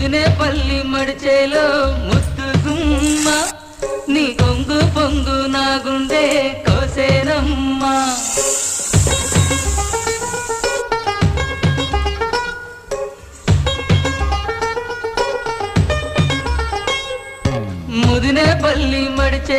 పొద్దునే పల్లి మడిచేలో ముద్దు గుమ్మ నీ కొంగు పొంగు నా గుండె కోసేనమ్మా. ముదినే పల్లి మడిచే